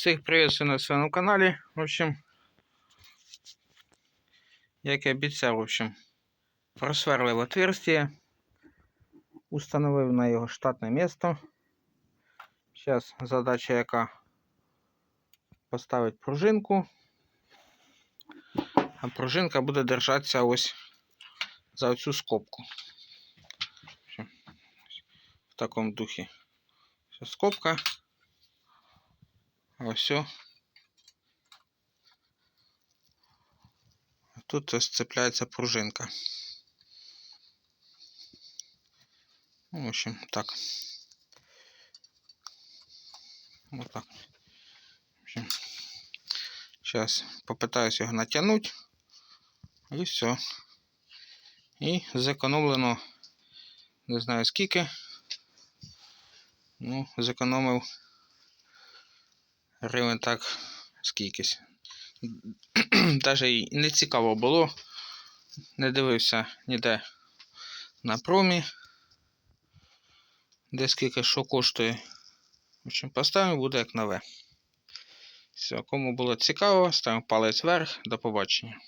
Всіх приветствую на своєму каналі. В общем, як і обіцяв, в общем, просверлив отверстие, установив на його штатне місто. Зараз задача яка поставити пружинку. А пружинка буде держатися ось за оцю скобку. В такому духі. Все, скобка. Ось. Тут ось цепляється пружинка. Ну, В общем, так. Вот так. В общем, сейчас попытаюсь його натягнути. І все. І зекономлено, не знаю скільки. Ну, зекономив гривень так скількись. Даже не цікаво було. Не дивився ніде на промі. Де скільки що коштує. В общем, поставимо буде як нове. Все, кому було цікаво, ставимо палець вверх. До побачення.